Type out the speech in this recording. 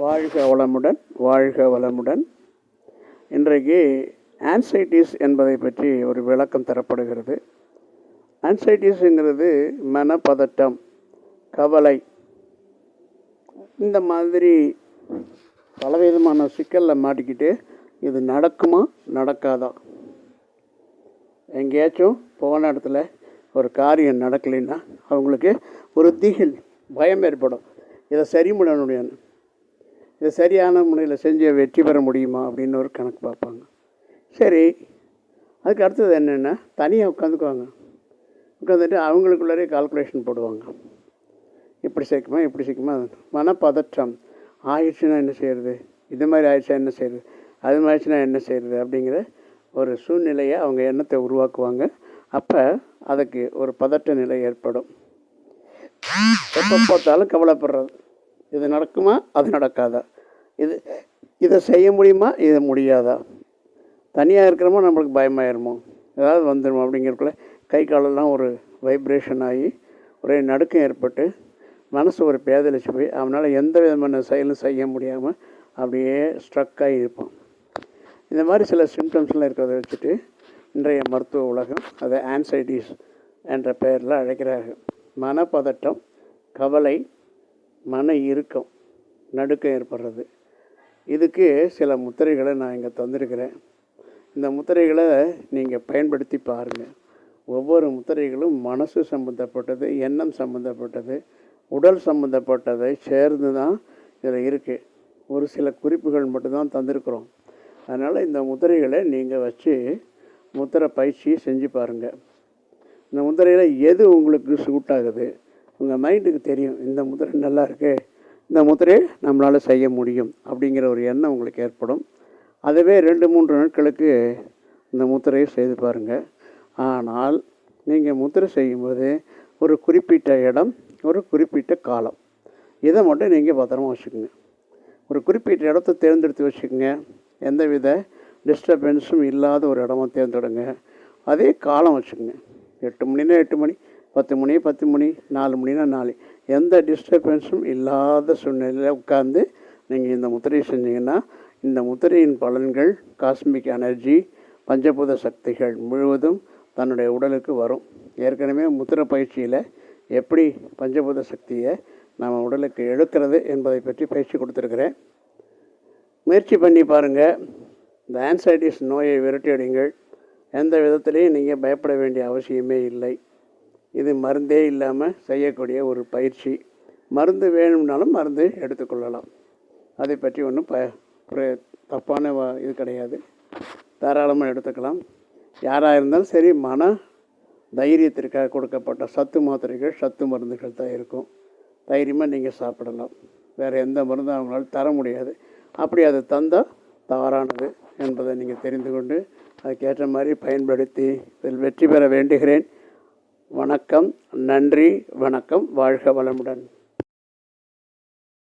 வாழ்க வளமுடன் வாழ்க வளமுடன். இன்றைக்கு ஆன்சைட்டிஸ் என்பதை பற்றி ஒரு விளக்கம் தரப்படுகிறது. ஆன்சைட்டிஸுங்கிறது மனப்பதட்டம் கவலை. இந்த மாதிரி பலவிதமான சிக்கலில் மாட்டிக்கிட்டு இது நடக்குமா நடக்காதா? எங்கேயாச்சும் போன இடத்துல ஒரு காரியம் நடக்கலைன்னா அவங்களுக்கு ஒரு திகில் பயம் ஏற்படும். இதை சரி பண்ணணும் இதை சரியான முறையில் செஞ்சு வெற்றி பெற முடியுமா அப்படின்னு ஒரு கணக்கு பார்ப்பாங்க. சரி அதுக்கு அடுத்தது என்னென்னா தனியாக உட்காந்துக்குவாங்க. உட்காந்துட்டு அவங்களுக்குள்ளாரே கால்குலேஷன் போடுவாங்க. இப்படி சேர்க்குமா இப்படி சேர்க்குமா மனப்பதற்றம். ஆயிடுச்சுன்னா என்ன செய்கிறது இது மாதிரி ஆயிடுச்சா என்ன செய்கிறது அது மாதிரிச்சுன்னா என்ன செய்கிறது அப்படிங்கிற ஒரு சூழ்நிலையை அவங்க எண்ணத்தை உருவாக்குவாங்க. அப்போ அதுக்கு ஒரு பதட்ட நிலை ஏற்படும். எப்போ பார்த்தாலும் கவலைப்படுறது. இது நடக்குமா? அது நடக்காதா? இது இதை செய்ய முடியுமா? இது முடியாதா? தனியாக இருக்கிறோமோ நம்மளுக்கு பயமாயிருமோ? ஏதாவது வந்துடும் அப்படிங்கிறக்குள்ள கை காலெல்லாம் ஒரு வைப்ரேஷன் ஆகி ஒரே நடுக்கம் ஏற்பட்டு மனசு ஒரு பேதலிச்சு போய் அவனால் எந்த விதமான செயலும் செய்ய முடியாமல் அப்படியே ஸ்ட்ரக்காகி இருப்பான். இந்த மாதிரி சில சிம்டம்ஸ்லாம் இருக்கிறத வச்சுட்டு இன்றைய மருத்துவ உலகம் அதை ஆன்சைட்டிஸ் என்ற பெயரில் அழைக்கிறார்கள். மனப்பதட்டம் கவலை மன இறுக்கம் நடுக்கம் ஏற்படுறது. இதுக்கு சில முத்திரைகளை நான் இங்கே தந்திருக்கிறேன். இந்த முத்திரைகளை நீங்கள் பயன்படுத்தி பாருங்கள் ஒவ்வொரு முத்திரைகளும் மனசு சம்மந்தப்பட்டது எண்ணம் சம்மந்தப்பட்டது உடல் சம்மந்தப்பட்டதை சேர்ந்து தான் இதில் இருக்குது ஒரு சில குறிப்புகள் மட்டும்தான் தந்திருக்கிறோம். அதனால் இந்த முத்திரைகளை நீங்கள் வச்சு முத்திரை பயிற்சி செஞ்சு பாருங்கள் இந்த முத்திரையில் எது உங்களுக்கு சூட் ஆகுது? உங்கள் மைண்டுக்கு தெரியும். இந்த முத்திரை நல்லா இருக்குது இந்த முத்திரையை நம்மளால் செய்ய முடியும் அப்படிங்கிற ஒரு எண்ணம் உங்களுக்கு ஏற்படும். அதுவே ரெண்டு மூன்று நாட்களுக்கு இந்த முத்திரையை செய்து பாருங்கள் ஆனால் நீங்கள் முத்திரை செய்யும்போது ஒரு குறிப்பிட்ட இடம் ஒரு குறிப்பிட்ட காலம். இதை மட்டும் நீங்கள் பத்திரமா வச்சுக்கோங்க. ஒரு குறிப்பிட்ட இடத்த தேர்ந்தெடுத்து வச்சுக்கோங்க. எந்தவித டிஸ்டர்பன்ஸும் இல்லாத ஒரு இடமா தேர்ந்தெடுங்க. அதே காலம் வச்சுக்கோங்க. எட்டு மணினா எட்டு மணி பத்து மணி பத்து மணி நாலு மணினா நாலு. எந்த டிஸ்டர்பன்ஸும் இல்லாத சூழ்நிலையில் உட்காந்து நீங்கள் இந்த முத்திரையை செஞ்சீங்கன்னா இந்த முத்திரையின் பலன்கள் காஸ்மிக் எனர்ஜி பஞ்சபூத சக்திகள் முழுவதும் தன்னுடைய உடலுக்கு வரும். ஏற்கனவே முத்திர பயிற்சியில் எப்படி பஞ்சபூத சக்தியை நம்ம உடலுக்கு எடுக்கிறது என்பதை பற்றி பயிற்சி கொடுத்துருக்குறேன். முயற்சி பண்ணி பாருங்கள் இந்த ஆன்சைட்டிஸ் நோயை விரட்டியடிங்கள் எந்த விதத்துலேயும் நீங்கள் பயப்பட வேண்டிய அவசியமே இல்லை. இது மருந்தே இல்லாமல் செய்யக்கூடிய ஒரு பயிற்சி. மருந்து வேணும்னாலும் மருந்து எடுத்துக்கொள்ளலாம். அதை பற்றி ஒன்றும் ப ஒரு தப்பான இது கிடையாது. தாராளமாக எடுத்துக்கலாம். யாராக இருந்தாலும் சரி மன தைரியத்திற்காக கொடுக்கப்பட்ட சத்து மாத்திரைகள் சத்து மருந்துகள் தான் இருக்கும். தைரியமாக நீங்கள் சாப்பிடலாம். வேறு எந்த மருந்தும் அவங்களால தர முடியாது. அப்படி அது தந்தால் தவறானது என்பதை நீங்கள் தெரிந்து கொண்டு அதுக்கேற்ற மாதிரி பயன்படுத்தி இதில் வெற்றி பெற வேண்டுகிறேன். வணக்கம் நன்றி வணக்கம் வாழ்க வளமுடன்.